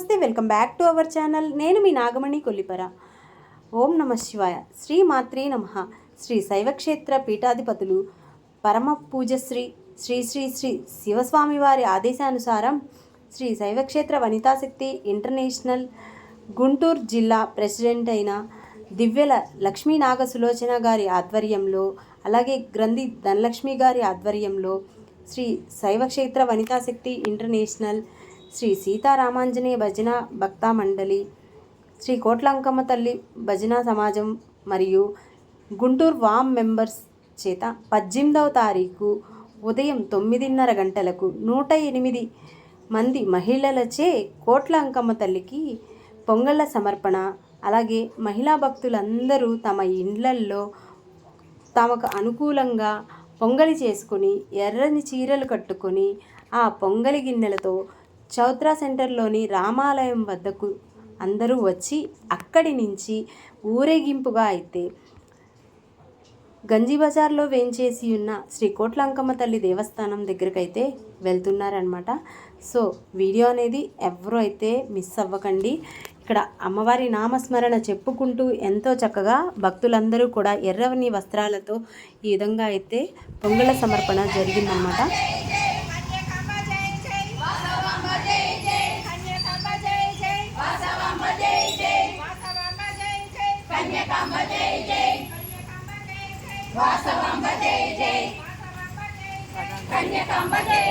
నమస్తే welcome back to our channel. నేను మీ నాగమణి కొల్లిపర. ఓం నమ శివాయ. శ్రీ మాత్రే నమ. శ్రీ శైవక్షేత్ర పీఠాధిపతులు పరమ పూజశ్రీ శ్రీ శ్రీ శ్రీ శివస్వామి వారి ఆదేశానుసారం శ్రీ శైవక్షేత్ర వనితాశక్తి ఇంటర్నేషనల్ గుంటూరు జిల్లా ప్రెసిడెంట్ అయిన దివ్యల లక్ష్మీ నాగ సులోచన గారి ఆధ్వర్యంలో అలాగే గ్రంథి ధనలక్ష్మి గారి ఆధ్వర్యంలో శ్రీ శైవక్షేత్ర వనితాశక్తి ఇంటర్నేషనల్ శ్రీ సీతారామాంజనేయ భజన భక్తా మండలి శ్రీ కోట్లంకమ్మ తల్లి భజన సమాజం మరియు గుంటూరు వామ్ మెంబర్స్ చేత పద్దెనిమిదవ తారీఖు ఉదయం తొమ్మిదిన్నర గంటలకు నూట ఎనిమిది మంది మహిళలచే కోట్ల అంకమ్మ తల్లికి పొంగళ్ళ సమర్పణ అలాగే మహిళా భక్తులందరూ తమ ఇండ్లల్లో తమకు అనుకూలంగా పొంగలి చేసుకుని ఎర్రని చీరలు కట్టుకొని ఆ పొంగలి గిన్నెలతో చౌత్రా సెంటర్లోని రామాలయం వద్దకు అందరూ వచ్చి అక్కడి నుంచి ఊరేగింపుగా అయితే గంజి బజార్లో వేంచేసి ఉన్న శ్రీ కోట్లంకమ్మ తల్లి దేవస్థానం దగ్గరకైతే వెళ్తున్నారనమాట సో వీడియో అనేది ఎవరు అయితే మిస్ అవ్వకండి. ఇక్కడ అమ్మవారి నామస్మరణ చెప్పుకుంటూ ఎంతో చక్కగా భక్తులందరూ కూడా ఎర్రవని వస్త్రాలతో ఈ విధంగా అయితే పొంగల సమర్పణ జరిగిందనమాట వాసవాంబ జై జై కన్యకాంబ జై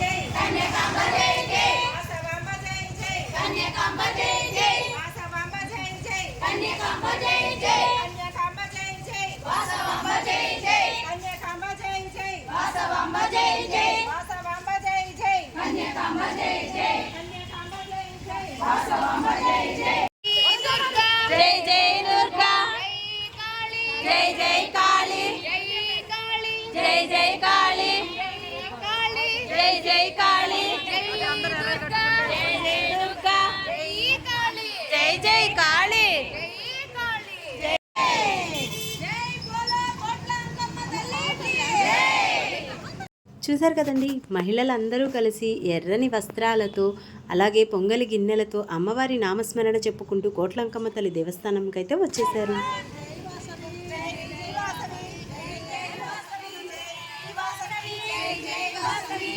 జై కన్యకాంబ జై జై వాసవాంబ జై జై కన్యకాంబ జై జై వాసవాంబ జై జై కన్యకాంబ జై జై కన్యకాంబ జై జై వాసవాంబ జై జై కన్యకాంబ జై జై వాసవాంబ జై జై వాసవాంబ జై జై కన్యకాంబ జై జై కన్యకాంబ జై జై వాసవాంబ జై జై జై. జై జై కాళీ. జై జై కాళీ. జై జై కాళీ. జై జై కాళీ. చూశారు కదండి మహిళలందరూ కలిసి ఎర్రని వస్త్రాలతో అలాగే పొంగలి గిన్నెలతో అమ్మవారి నామస్మరణ చెప్పుకుంటూ కోట్లంకమ్మ తల్లి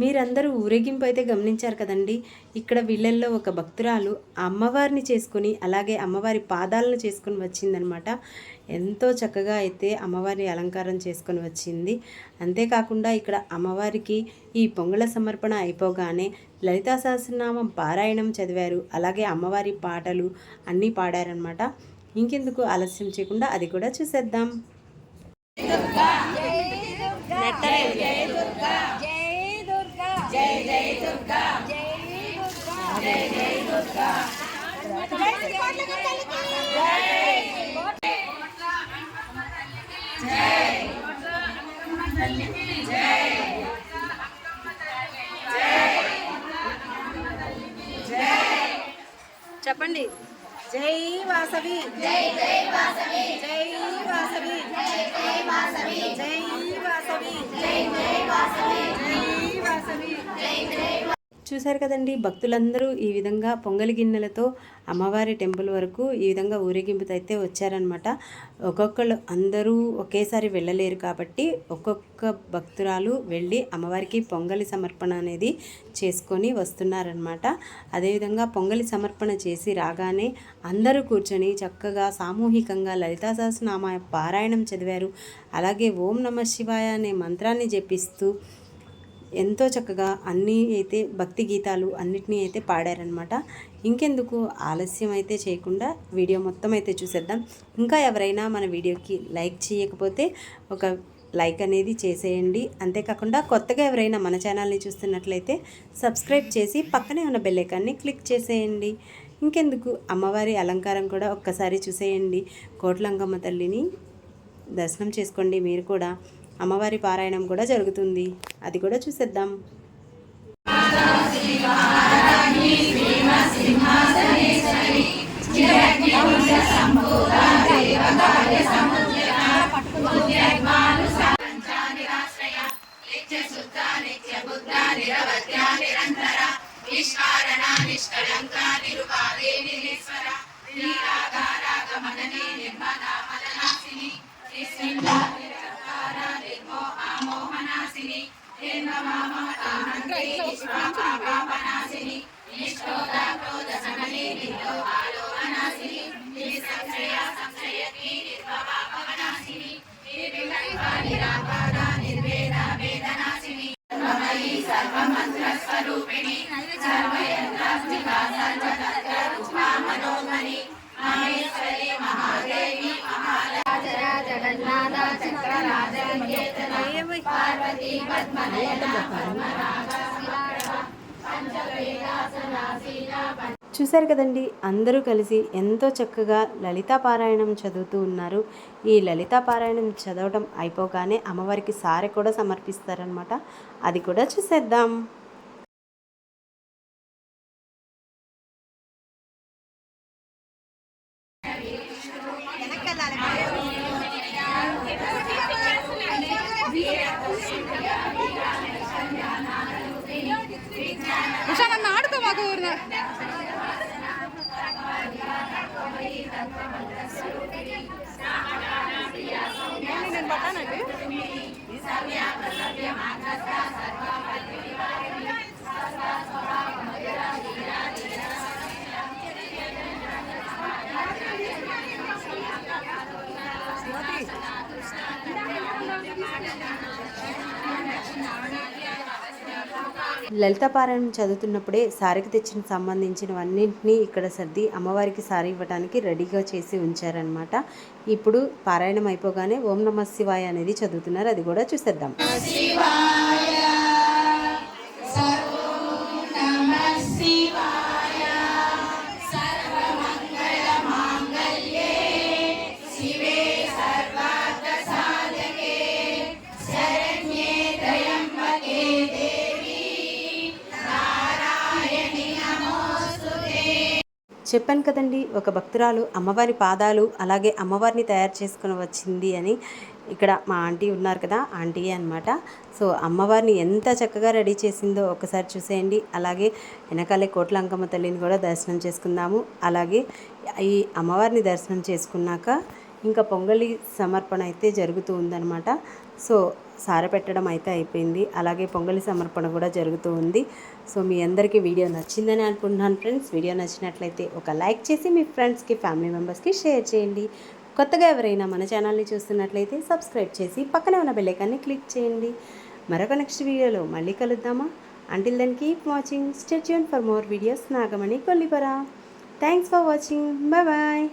మీరందరూ ఊరేగింపు అయితే గమనించారు కదండి. ఇక్కడ వీళ్ళల్లో ఒక భక్తురాలు అమ్మవారిని చేసుకుని అలాగే అమ్మవారి పాదాలను చేసుకుని వచ్చిందనమాట. ఎంతో చక్కగా అయితే అమ్మవారి అలంకారం చేసుకొని వచ్చింది. అంతేకాకుండా ఇక్కడ అమ్మవారికి ఈ పొంగల సమర్పణ అయిపోగానే లలితా సహస్రనామం పారాయణం చదివారు. అలాగే అమ్మవారి పాటలు అన్నీ పాడారనమాట. ఇంకెందుకు ఆలస్యం చేయకుండా అది కూడా చూసేద్దాం. చెప్పండి. జై వాసవి. జై జై వాసవి. జై వాసవి. జై జై వాసవి జై వాసవి జై జై వాసవి జై వాసవి జై జై చూశారు కదండి. భక్తులందరూ ఈ విధంగా పొంగలి గిన్నెలతో అమ్మవారి టెంపుల్ వరకు ఈ విధంగా ఊరేగింపుతో అయితే వచ్చారనమాట ఒక్కొక్కరు అందరూ ఒకేసారి వెళ్ళలేరు కాబట్టి ఒక్కొక్క భక్తురాలు వెళ్ళి అమ్మవారికి పొంగలి సమర్పణ అనేది చేసుకొని వస్తున్నారనమాట అదేవిధంగా పొంగలి సమర్పణ చేసి రాగానే అందరూ కూర్చొని చక్కగా సామూహికంగా లలితా సహస్రనామ పారాయణం చదివారు. అలాగే ఓం నమ శివాయ అనే మంత్రాన్ని జపిస్తూ ఎంతో చక్కగా అన్నీ అయితే భక్తి గీతాలు అన్నిటినీ అయితే పాడారనమాట ఇంకెందుకు ఆలస్యం అయితే చేయకుండా వీడియో మొత్తం అయితే చూసేద్దాం. ఇంకా ఎవరైనా మన వీడియోకి లైక్ చేయకపోతే ఒక లైక్ అనేది చేసేయండి. అంతేకాకుండా కొత్తగా ఎవరైనా మన ఛానల్ని చూస్తున్నట్లయితే సబ్స్క్రైబ్ చేసి పక్కనే ఉన్న బెల్లైకాన్ని క్లిక్ చేసేయండి. ఇంకెందుకు అమ్మవారి అలంకారం కూడా ఒక్కసారి చూసేయండి. కోట్లంగమ్మ తల్లిని దర్శనం చేసుకోండి మీరు కూడా. అమ్మవారి పారాయణం కూడా జరుగుతుంది. అది కూడా చూసేద్దాం. పాపనాశిని నిష్ఠోద క్రోధ సమలే చూశారు కదండి అందరూ కలిసి ఎంతో చక్కగా లలితా పారాయణం చదువుతూ ఉన్నారు. ఈ లలితా పారాయణం చదవడం అయిపోగానే అమ్మవారికి సారె కూడా సమర్పిస్తారనమాట అది కూడా చూసేద్దాం. ఉషా నన్ను ఆడుకో మాకు ఊరిన నేను పట్టానండి లలిత పారాయణం చదువుతున్నప్పుడే సారికి తెచ్చిన సంబంధించినవన్నింటినీ ఇక్కడ సర్ది అమ్మవారికి సారి ఇవ్వడానికి రెడీగా చేసి ఉంచారనమాట ఇప్పుడు పారాయణం అయిపోగానే ఓం నమ శివాయ అనేది చదువుతున్నారు. అది కూడా చూసేద్దాం. చెప్పాను కదండి ఒక భక్తురాలు అమ్మవారి పాదాలు అలాగే అమ్మవారిని తయారు చేసుకుని వచ్చింది అని ఇక్కడ మా ఆంటీ ఉన్నారు కదా ఆంటీ అనమాట సో అమ్మవారిని ఎంత చక్కగా రెడీ చేసిందో ఒకసారి చూసేయండి. అలాగే వెనకాలే కోట్ల అంకమ్మ తల్లిని కూడా దర్శనం చేసుకుందాము. అలాగే ఈ అమ్మవారిని దర్శనం చేసుకున్నాక ఇంకా పొంగలి సమర్పణ అయితే జరుగుతూ ఉందన్నమాట. సో సార పెట్టడం అయితే అయిపోయింది. అలాగే పొంగలి సమర్పణ కూడా జరుగుతూ ఉంది. సో మీ అందరికీ వీడియో నచ్చిందని అనుకుంటున్నాను ఫ్రెండ్స్. వీడియో నచ్చినట్లయితే ఒక లైక్ చేసి మీ ఫ్రెండ్స్కి ఫ్యామిలీ మెంబర్స్కి షేర్ చేయండి. కొత్తగా ఎవరైనా మన ఛానల్ని చూస్తున్నట్లయితే సబ్స్క్రైబ్ చేసి పక్కనే ఉన్న బెల్లైకాన్ని క్లిక్ చేయండి. మరొక నెక్స్ట్ వీడియోలో మళ్ళీ కలుద్దామా? Until then keep watching stay tuned for more videos Nagamani Kollipara. Thanks for watching bye bye